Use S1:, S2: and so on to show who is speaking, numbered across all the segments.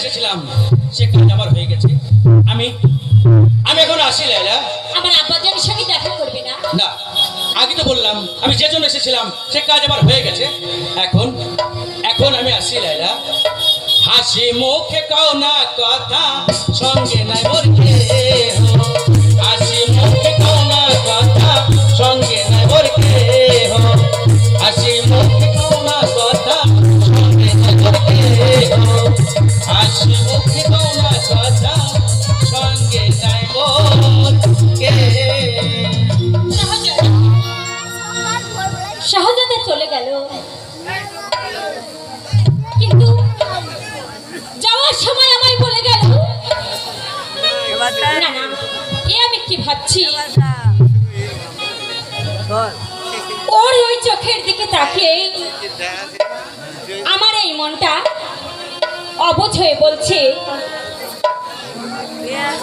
S1: এসেছিলাম সে কাজ আমার হয়ে গেছে। আমি আমি এখন আসি লাইলা আমার আব্বাদের সঙ্গে দেখা করবে না। আগে তো বললাম আমি যে জন্য এসেছিলাম সে কাজ আমার হয়ে গেছে। এখন এখন আমি আসি লাইলা হাসি মুখে কথা সঙ্গে নাই বলছি
S2: শাহজাদা চলে গেল। কিন্তু যাওয়ার সময় আমায় বলে গেল না না এ আমি কি ভাবছি? ওর ওই চোখের দিকে তাকিয়ে আমার এই মনটা অবুঝ হয়ে বলছে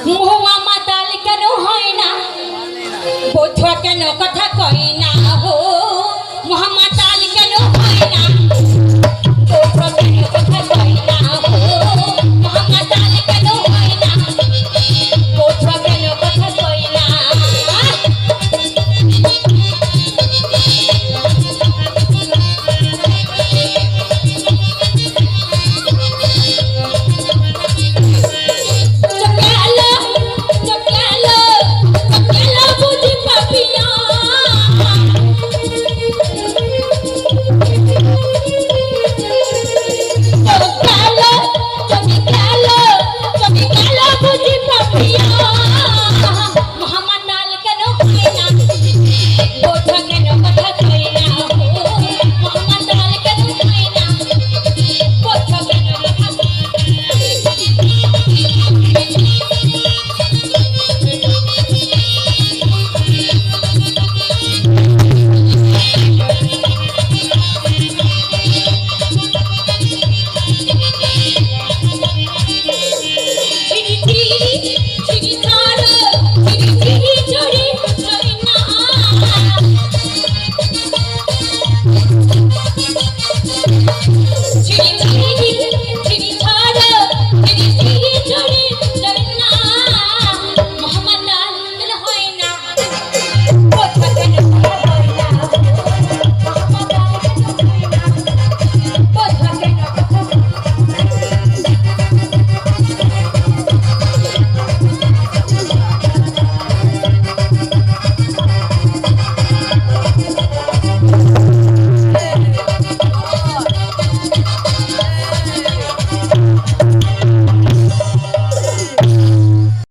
S2: মহুয়া মাতাল কেন হয় না? বোঝা কেন কথা কয় না গো